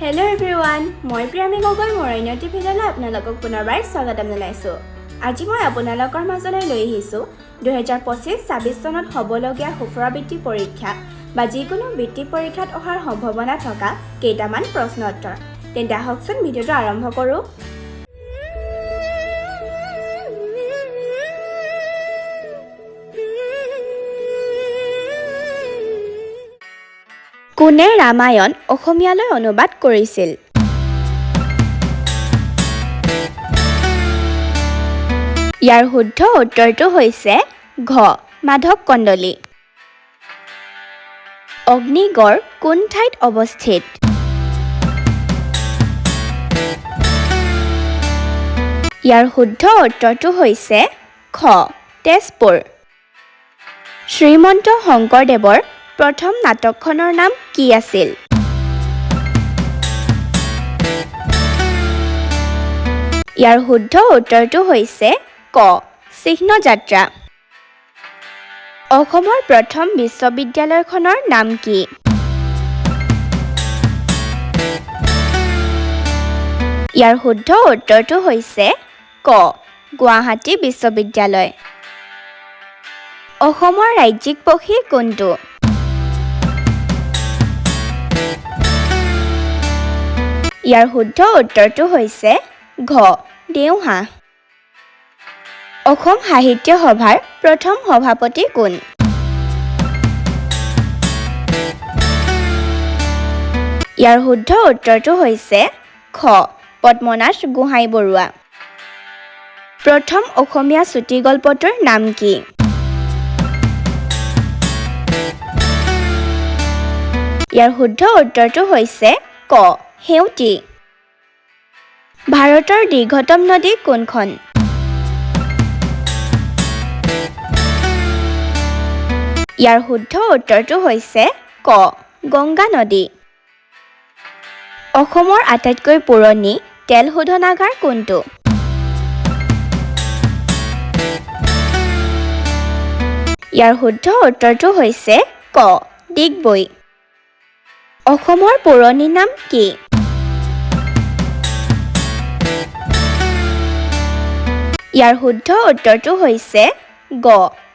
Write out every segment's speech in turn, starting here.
Hello everyone মই প্ৰিয়ামী গগৈ মোৰ অন্য টিভিলৈ আপোনালোকক পুনৰবাৰ স্বাগতম জনাইছোঁ। আজি মই আপোনালোকৰ মাজলৈ লৈ আহিছোঁ দুহেজাৰ পঁচিছ ছাব্বিছ চনত হ'বলগীয়া সুফৰা বৃত্তি পৰীক্ষা বা যিকোনো বৃত্তি পৰীক্ষাত অহাৰ সম্ভাৱনা থকা কেইটামান প্ৰশ্ন উত্তৰ তেন্তে আহকচোন ভিডিঅ'টো আৰম্ভ কৰোঁ। কোনে ৰামায়ণ অসমীয়ালৈ অনুবাদ কৰিছিল। ইয়াৰ শুদ্ধ উত্তৰটো হৈছে ঘ মাধৱ কন্দলী। অগ্নিগড় কোন ঠাইত অৱস্থিত? ইয়াৰ শুদ্ধ উত্তৰটো হৈছে খ তেজপুৰ। শ্ৰীমন্ত শংকৰদেৱৰ প্ৰথম নাটকখনৰ নাম কি আছিল? ইয়াৰ শুদ্ধ উত্তৰটো হৈছে ক চিহ্নযাত্ৰা। অসমৰ প্ৰথম বিশ্ববিদ্যালয়খনৰ নাম কি? ইয়াৰ শুদ্ধ উত্তৰটো হৈছে ক গুৱাহাটী বিশ্ববিদ্যালয়। অসমৰ ৰাজ্যিক পক্ষী কোনটো? ইয়াৰ শুদ্ধ উত্তৰটো হৈছে ঘ দেওহাঁহ অসম সাহিত্য সভাৰ প্ৰথম সভাপতি কোন? ইয়াৰ শুদ্ধ উত্তৰটো হৈছে খ পদ্মনাথ গোহাঁই বৰুৱা। প্ৰথম অসমীয়া চুটিগল্পটোৰ নাম কি? ইয়াৰ শুদ্ধ উত্তৰটো হৈছে ক সেউতী ভাৰতৰ দীৰ্ঘতম নদী কোনখন? ইয়াৰ শুদ্ধ উত্তৰটো হৈছে ক গংগা নদী। অসমৰ আটাইতকৈ পুৰণি তেল শোধনাগাৰ কোনটো? ইয়াৰ শুদ্ধ উত্তৰটো হৈছে ক ডিগবৈ। অসমৰ পুৰণি নাম কি? ইয়াৰ শুদ্ধ উত্তৰটো হৈছে গ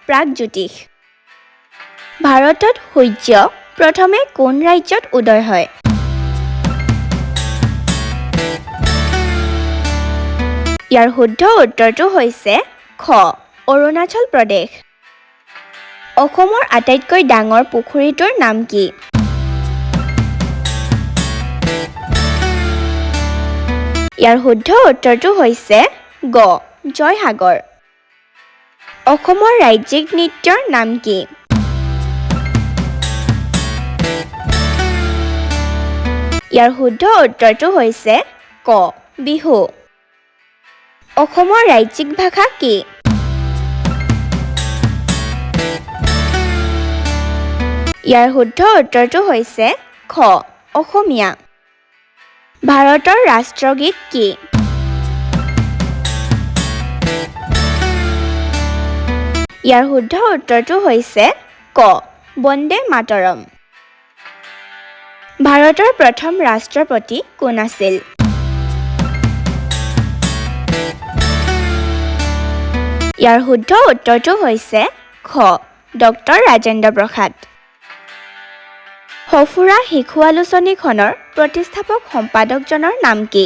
প্ৰাগজ্যোতিষ। ভাৰতত সূৰ্য প্ৰথমে কোন ৰাজ্যত উদয় হয়? ইয়াৰ শুদ্ধ উত্তৰটো হৈছে খ অৰুণাচল প্ৰদেশ। অসমৰ আটাইতকৈ ডাঙৰ পুখুৰীটোৰ নাম কি? ইয়াৰ শুদ্ধ উত্তৰটো হৈছে গ জয়সাগৰ। অসমৰ ৰাজ্যিক নৃত্যৰ নাম কি? ইয়াৰ শুদ্ধ উত্তৰটো হৈছে ক বিহু। অসমৰ ৰাজ্যিক ভাষা কি? ইয়াৰ শুদ্ধ উত্তৰটো হৈছে খ অসমীয়া। ভাৰতৰ ৰাষ্ট্ৰগীত কি? ইয়াৰ শুদ্ধ উত্তৰটো হৈছে ক বন্দে মাতৰম। ভাৰতৰ প্ৰথম ৰাষ্ট্ৰপতি কোন আছিল? ইয়াৰ শুদ্ধ উত্তৰটো হৈছে খ ডক্টৰ ৰাজেন্দ্ৰ প্ৰসাদ। সফুৰা শিশু আলোচনীখনৰ প্ৰতিষ্ঠাপক সম্পাদকজনৰ নাম কি?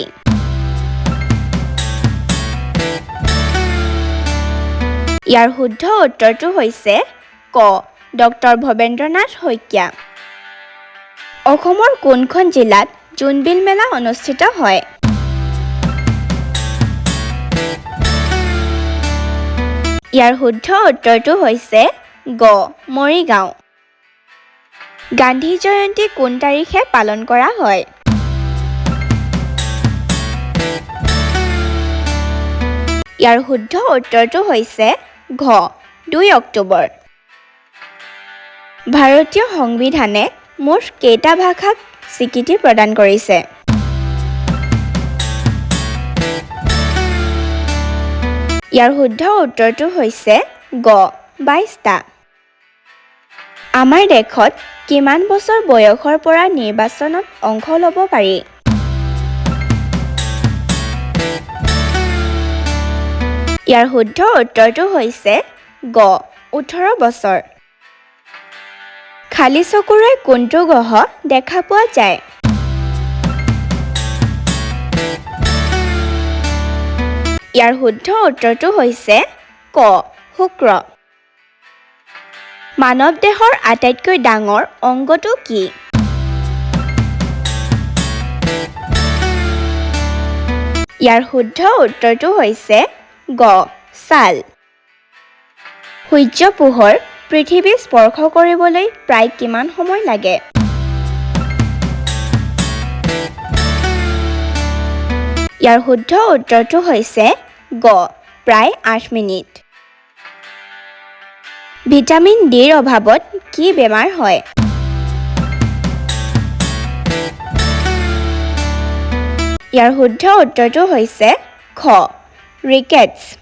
ইয়াৰ শুদ্ধ উত্তৰটো হৈছে ক ডক্টৰ ভৱেন্দ্ৰনাথ শইকীয়া। অসমৰ কোনখন জিলাত জোনবিল মেলা অনুষ্ঠিত হয়? ইয়াৰ শুদ্ধ উত্তৰটো হৈছে গ মৰিগাঁও। গান্ধী জয়ন্তী কোন তাৰিখে পালন কৰা হয়? ইয়াৰ শুদ্ধ উত্তৰটো হৈছে ঘ দুই অক্টোবৰ। ভাৰতীয় সংবিধানে মুঠ কেইটা ভাষাক স্বীকৃতি প্ৰদান কৰিছে। ইয়াৰ শুদ্ধ উত্তৰটো হৈছে গ বাইছটা আমাৰ দেশত কিমান বছৰ বয়সৰ পৰা নিৰ্বাচনত অংশ ল'ব পাৰি? ইয়াৰ শুদ্ধ উত্তৰটো হৈছে গ ওঠৰ বছৰ। খালী চকুৰে কোনটো গ্ৰহ দেখা পোৱা যায়? ইয়াৰ শুদ্ধ উত্তৰটো হৈছে ক শুক্ৰ। মানৱ দেহৰ আটাইতকৈ ডাঙৰ অংগটো কি? ইয়াৰ শুদ্ধ উত্তৰটো হৈছে গ ছাল। সূৰ্য পোহৰ পৃথিৱী স্পৰ্শ কৰিবলৈ প্ৰায় কিমান সময় লাগে? ইয়াৰ শুদ্ধ উত্তৰটো হৈছে গ প্ৰায় আঠ মিনিট। ভিটামিন ডিৰ অভাৱত কি বেমাৰ হয়? ইয়াৰ শুদ্ধ উত্তৰটো হৈছে খ। rickets.